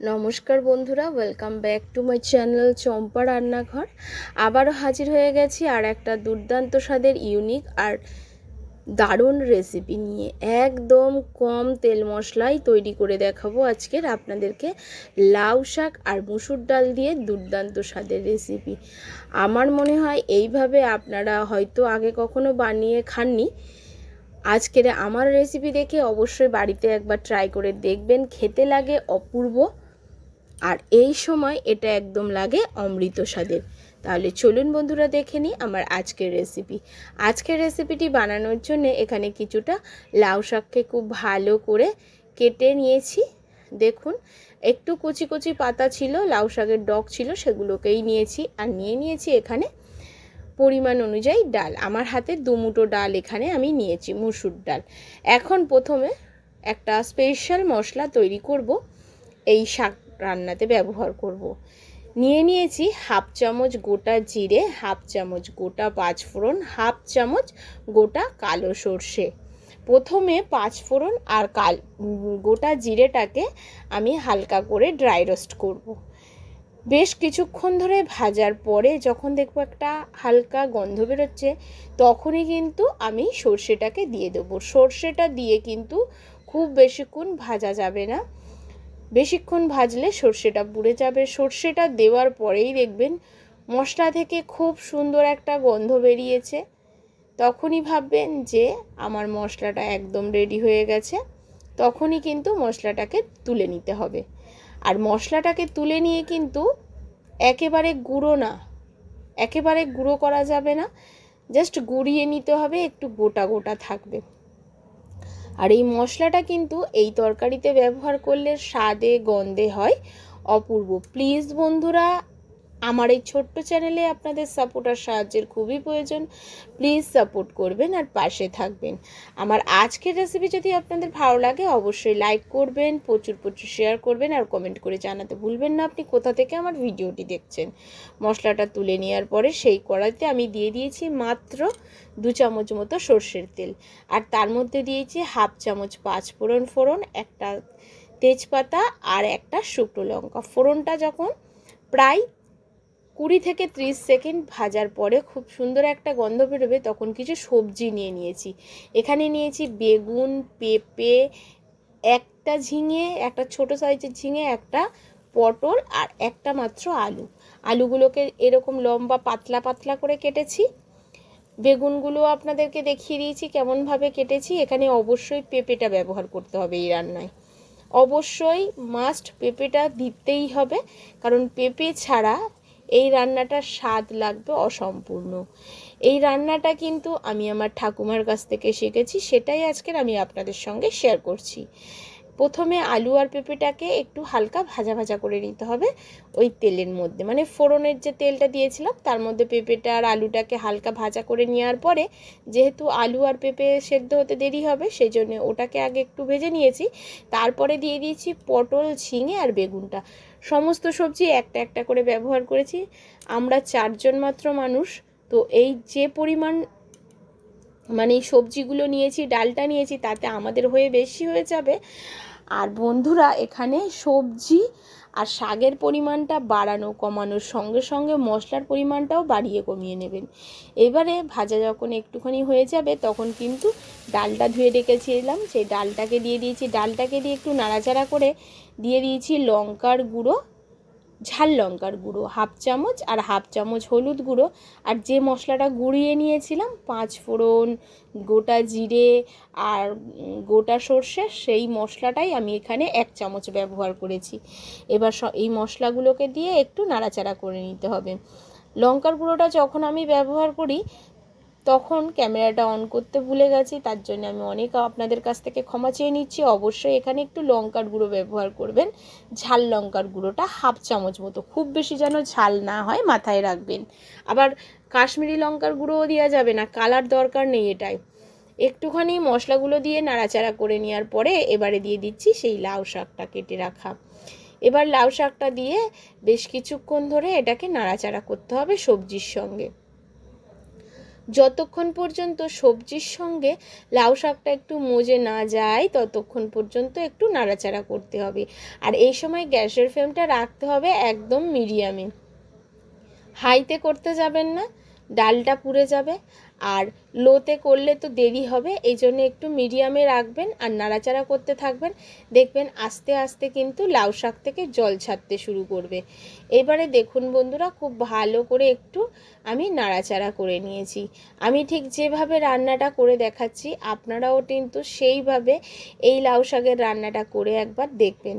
নমস্কার বন্ধুরা welcome back to my channel Champa রান্নাঘর। আবারও হাজির হয়ে গেছি আর একটা দুর্দান্ত স্বাদের ইউনিক আর দারুণ রেসিপি নিয়ে। একদম কম তেল মশলাই তৈরি করে দেখাবো আজকের আপনাদেরকে। লাউ শাক আর মুসুর ডাল দিয়ে দুর্দান্ত স্বাদের রেসিপি আমার মনে হয় এইভাবে আপনারা হয়তো আগে কখনো বানিয়ে খাননি। আজকের আমার রেসিপি দেখে অবশ্যই বাড়িতে একবার ট্রাই করে দেখবেন। খেতে লাগে অপূর্ব। আর এই সময় এটা একদম লাগে অমৃত স্বাদের। তাহলে চলুন বন্ধুরা দেখে নিই আমার আজকের রেসিপি আজকের রেসিপিটি বানানোর জন্য এখানে কিছুটা লাউ শাককে খুব ভালো করে কেটে নিয়েছি। দেখুন, একটু কচি কচি পাতা ছিল, লাউ শাকের ডগ ছিল, সেগুলোকেই নিয়েছি আর নিয়ে নিয়েছি এখানে পরিমাণ অনুযায়ী ডাল। আমার হাতে দুমুটো ডাল এখানে আমি নিয়েছি, মুসুর ডাল। এখন প্রথমে একটা স্পেশাল মশলা তৈরি করব। এই শাক রান্নাতে ব্যবহার করব। নিয়ে নিয়েছি হাফ চামচ গোটা জিরে, হাফ চামচ গোটা পাঁচফোড়ন, হাফ চামচ গোটা কালো সর্ষে প্রথমে পাঁচফোড়ন আর কাল গোটা জিরেটাকে আমি হালকা করে ড্রাই রোস্ট করব। বেশ কিছুক্ষণ ধরে ভাজার পরে যখন দেখব একটা হালকা গন্ধ বেরোচ্ছে, তখনই কিন্তু আমি সর্ষেটাকে দিয়ে দেবো সর্ষেটা দিয়ে কিন্তু খুব বেশিক্ষণ ভাজা যাবে না বেশিক্ষণ ভাজলে সর্ষেটা পুড়ে যাবে। সর্ষেটা দেওয়ার পরেই দেখবেন মশলা থেকে খুব সুন্দর একটা গন্ধ বেরিয়েছে। তখনই ভাববেন যে আমার মশলাটা একদম রেডি হয়ে গেছে। তখনই কিন্তু মশলাটাকে তুলে নিতে হবে। আর মশলাটাকে তুলে নিয়ে কিন্তু একেবারে গুঁড়ো না, একেবারে গুঁড়ো করা যাবে না। জাস্ট গুঁড়িয়ে নিতে হবে, একটু গোটা গোটা থাকবে। আর এই মশলাটা কিন্তু এই তরকারিতে ব্যবহার করলে স্বাদে গন্ধে হয় অপূর্ব। প্লিজ বন্ধুরা আমার এই ছোট্ট চ্যানেলে আপনাদের সাপোর্ট আর সাহায্যের খুবই প্রয়োজন। প্লিজ সাপোর্ট করবেন আর পাশে থাকবেন। আমার আজকের রেসিপি যদি আপনাদের ভালো লাগে, অবশ্যই লাইক করবেন, প্রচুর প্রচুর শেয়ার করবেন আর কমেন্ট করে জানাতে ভুলবেন না। আপনি কোথা থেকে আমার ভিডিওটি দেখছেন? মশলাটা তুলে নেওয়ার পরে সেই কড়াইতে আমি দিয়ে দিয়েছি মাত্র দু চামচ মতো সর্ষের তেল। আর তার মধ্যে দিয়েছি হাফ চামচ পাঁচ ফোড়ন ফোড়ন, একটা তেজপাতা আর একটা শুকনো লঙ্কা। ফোড়নটা যখন প্রায় কুড়ি থেকে ত্রিশ সেকেন্ড ভাজার পরে খুব সুন্দর একটা গন্ধ বেরোবে, তখন কিছু সবজি নিয়ে নিয়েছি। এখানে নিয়েছি বেগুন, পেঁপে, একটা ঝিঙে, একটা ছোট সাইজের ঝিঙে, একটা পটল আর একটা মাত্র আলু। আলুগুলোকে এরকম লম্বা পাতলা পাতলা করে কেটেছি। বেগুনগুলো আপনাদেরকে দেখিয়ে দিয়েছি কেমনভাবে কেটেছি। এখানে অবশ্যই পেঁপেটা ব্যবহার করতে হবে এই রান্নায়। অবশ্যই মাস্ট পেঁপেটা দিতেই হবে, কারণ পেঁপে ছাড়া এই রান্নাটার স্বাদ লাগবে অসম্পূর্ণ। এই রান্নাটা কিন্তু আমি আমার ঠাকুমার কাছ থেকে শিখেছি, সেটাই আজকের আমি আপনাদের সঙ্গে শেয়ার করছি। প্রথমে আলু আর পেঁপেটাকে একটু হালকা ভাজা ভাজা করে নিতে হবে ওই তেলের মধ্যে। মানে ফোড়নের যে তেলটা দিয়েছিলাম, তার মধ্যে পেঁপেটা আর আলুটাকে হালকা ভাজা করে নেওয়ার পরে যেহেতু আলু আর পেঁপে সেদ্ধ হতে দেরি হবে সেই জন্য ওটাকে আগে একটু ভেজে নিয়েছি। তারপরে দিয়ে দিয়েছি পটল, ঝিঙে আর বেগুনটা। সমস্ত সবজি একটা একটা করে ব্যবহার করেছি। আমরা চারজন মাত্র মানুষ, তো এই যে পরিমাণ মানে সবজিগুলো নিয়েছি, ডালটা নিয়েছি, তাতে আমাদের হয়ে বেশি হয়ে যাবে। আর বন্ধুরা এখানে সবজি আর শাকের পরিমাণটা বাড়ানো, কমানোর সঙ্গে সঙ্গে মশলার পরিমাণটাও বাড়িয়ে কমিয়ে নেবেন। এবারে ভাজা যখন একটুখানি হয়ে যাবে, তখন কিন্তু ডালটা ধুয়ে রেখেছিলাম। সেই ডালটাকে দিয়ে দিয়েছি। ডালটাকে দিয়ে একটু নাড়াচাড়া করে দিয়ে দিয়েছি লঙ্কার গুঁড়ো ঝাল লঙ্কার গুঁড়ো, হাফ চামচ আর হাফ চামচ হলুদ গুঁড়ো। আর যে মশলাটা গুঁড়িয়ে নিয়েছিলাম, পাঁচ ফোড়ন, গোটা জিরে আর গোটা সর্ষে, সেই মশলাটাই আমি এখানে এক চামচ ব্যবহার করেছি। এবার এই মশলাগুলোকে দিয়ে একটু নাড়াচাড়া করে নিতে হবে। লঙ্কার গুঁড়োটা যখন আমি ব্যবহার করি তখন ক্যামেরাটা অন করতে ভুলে গেছি, তার জন্য আমি অনেক আপনাদের কাছ থেকে ক্ষমা চেয়ে নিচ্ছি। অবশ্যই এখানে একটু লঙ্কার গুঁড়ো ব্যবহার করবেন। ঝাল লঙ্কার গুঁড়োটা হাফ চামচ মতো, খুব বেশি যেন ঝাল না হয় মাথায় রাখবেন। আবার কাশ্মীরি লঙ্কার গুঁড়োও দেওয়া যাবে না, কালার দরকার নেই এটাই। একটুখানি মশলাগুলো দিয়ে নাড়াচাড়া করে নেওয়ার পরে এবারে দিয়ে দিচ্ছি সেই লাউ শাকটা কেটে রাখা। এবার লাউ শাকটা দিয়ে বেশ কিছুক্ষণ ধরে এটাকে নাড়াচাড়া করতে হবে সবজির সঙ্গে। যতক্ষণ পর্যন্ত সবজির সঙ্গে লাউ শাকটা একটু মজে না যায়, ততক্ষণ পর্যন্ত একটু নাড়াচাড়া করতে হবে। আর এই সময় গ্যাসের ফ্লেমটা রাখতে হবে একদম মিডিয়ামে। হাইতে করতে যাবেন না। ডালটা পুড়ে যাবে আর লোতে করলে তো দেরি হবে, এই জন্য একটু মিডিয়ামে রাখবেন আর নাড়াচাড়া করতে থাকবেন। দেখবেন আস্তে আস্তে কিন্তু লাউ শাক থেকে জল ছাড়তে শুরু করবে। এবারে দেখুন বন্ধুরা, খুব ভালো করে একটু আমি নাড়াচাড়া করে নিয়েছি। আমি ঠিক যেভাবে রান্নাটা করে দেখাচ্ছি, আপনারাও কিন্তু সেইভাবে এই লাউ শাকের রান্নাটা করে একবার দেখবেন।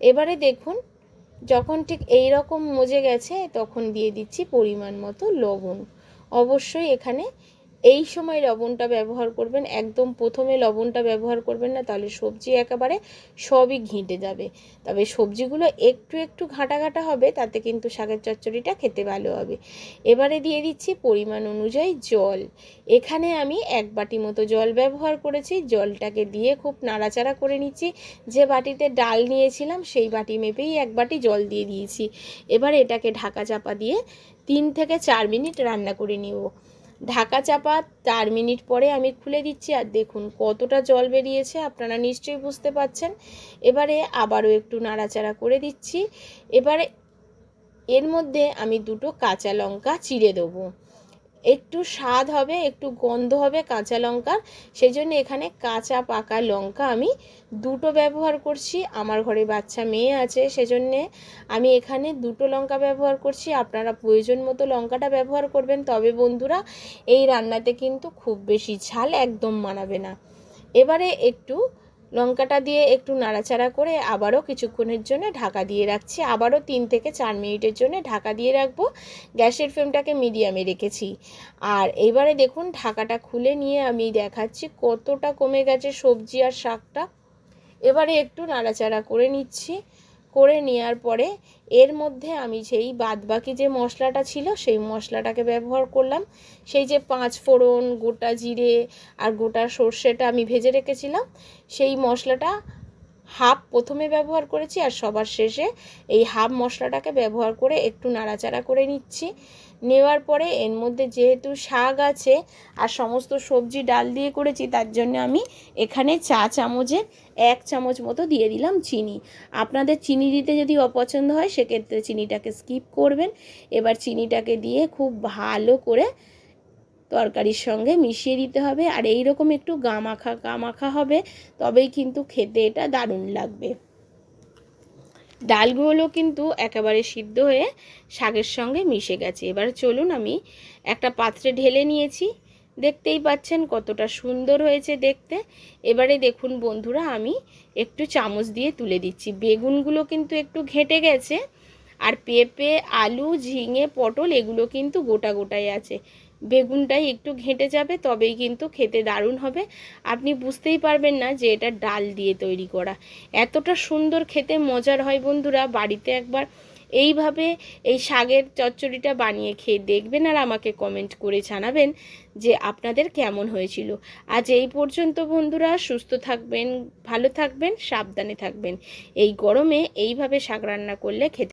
এবারে দেখুন, যখন ঠিক এই রকম মজে গেছে, তখন দিয়ে দিচ্ছি পরিমাণ মতো লবণ। অবশ্যই এখানে এই সময় লবণটা ব্যবহার করবেন। একদম প্রথমে লবণটা ব্যবহার করবেন না, তাহলে সবজি একেবারে সবই ঘিঁটে যাবে। তবে সবজিগুলো একটু একটু ঘাঁটা ঘাঁটা হবে, তাতে কিন্তু শাকের চচ্চড়িটা খেতে ভালো হবে। এবারে দিয়ে দিচ্ছি পরিমাণ অনুযায়ী জল। এখানে আমি এক বাটি মতো জল ব্যবহার করেছি। জলটাকে দিয়ে খুব নাড়াচাড়া করে নিচ্ছি। যে বাটিতে ডাল নিয়েছিলাম, সেই বাটি মেপেই এক বাটি জল দিয়ে দিয়েছি। এবার এটাকে ঢাকা চাপা দিয়ে তিন থেকে চার মিনিট রান্না করে নিব। ঢাকা চাপা চার মিনিট পরে আমি খুলে দিচ্ছি আর দেখুন কতটা জল বেরিয়েছে, আপনারা নিশ্চয়ই বুঝতে পাচ্ছেন এবারে আবারও একটু নাড়াচাড়া করে দিচ্ছি। এবারে এর মধ্যে আমি দুটো কাঁচা লঙ্কা চিড়ে দেবো। একটু স্বাদ হবে, একটু গন্ধ হবে কাঁচা লঙ্কার। সেই জন্য এখানে কাঁচা পাকা লঙ্কা আমি দুটো ব্যবহার করছি। আমার ঘরে বাচ্চা মেয়ে আছে, সেজন্যে আমি এখানে দুটো লঙ্কা ব্যবহার করছি। আপনারা প্রয়োজন মতো লঙ্কাটা ব্যবহার করবেন। তবে বন্ধুরা, এই রান্নাতে কিন্তু খুব বেশি ঝাল একদম মানাবে না। এবারে একটু লঙ্কাটা দিয়ে একটু নাড়াচাড়া করে আবারও কিছুক্ষণের জন্য ঢাকা দিয়ে রাখছি। আবারও তিন থেকে চার মিনিটের জন্য ঢাকা দিয়ে রাখব। গ্যাসের ফ্লেমটাকে মিডিয়ামে রেখেছি। আর এবারে দেখুন, ঢাকাটা খুলে নিয়ে আমি দেখাচ্ছি কতটা কমে গেছে সবজি আর শাকটা। এবারে একটু নাড়াচাড়া করে নিচ্ছি। করে নেওয়ার পরে এর মধ্যে আমি সেই বাদবাকি যে মশলাটা ছিল, সেই মশলাটাকে ব্যবহার করলাম। সেই যে পাঁচ ফোড়ন, গোটা জিরে আর গোটা সর্ষেটা আমি ভেজে রেখেছিলাম, সেই মশলাটা হাফ প্রথমে ব্যবহার করেছি আর সবার শেষে এই হাফ মশলাটাকে ব্যবহার করে একটু নাড়াচাড়া করে নিচ্ছি। নেওয়ার পরে এর মধ্যে যেহেতু শাক আছে আর সমস্ত সবজি ডাল দিয়ে করেছি, তার জন্য আমি এখানে চা চামচের এক চামচ মতো দিয়ে দিলাম চিনি। আপনাদের চিনি দিতে যদি অপছন্দ হয়, সেক্ষেত্রে চিনিটাকে স্কিপ করবেন। এবার চিনিটাকে দিয়ে খুব ভালো করে তরকারির সঙ্গে মিশিয়ে দিতে হবে। আর এই রকম একটু গামাখা গামাখা হবে, তবেই কিন্তু খেতে এটা দারুণ লাগবে। ডালগুলো কিন্তু একেবারে সিদ্ধ হয়ে শাকের সঙ্গে মিশে গেছে। এবার চলুন আমি একটা পাত্রে ঢেলে নিয়েছি। দেখতেই পাচ্ছেন কতটা সুন্দর হয়েছে দেখতে। এবারে দেখুন বন্ধুরা, আমি একটু চামচ দিয়ে তুলে দিচ্ছি। বেগুনগুলো কিন্তু একটু ঘেঁটে গেছে। আর পেঁপে, আলু, ঝিঙে, পটল, এগুলো কিন্তু গোটা গোটাই আছে। বেগুনটাই একটু ঘেঁটে যাবে, তবেই কিন্তু খেতে দারুণ হবে। আপনি বুঝতেই পারবেন না যে এটা ডাল দিয়ে তৈরি করা। এতটা সুন্দর খেতে মজার হয় বন্ধুরা, বাড়িতে একবার এইভাবে এই শাকের চচ্চড়িটা বানিয়ে খেয়ে দেখবেন আর আমাকে কমেন্ট করে জানাবেন যে আপনাদের কেমন হয়েছিল। আজ এই পর্যন্ত বন্ধুরা, সুস্থ থাকবেন, ভালো থাকবেন, সাবধানে থাকবেন। এই গরমে এইভাবে শাক রান্না করলে খেতে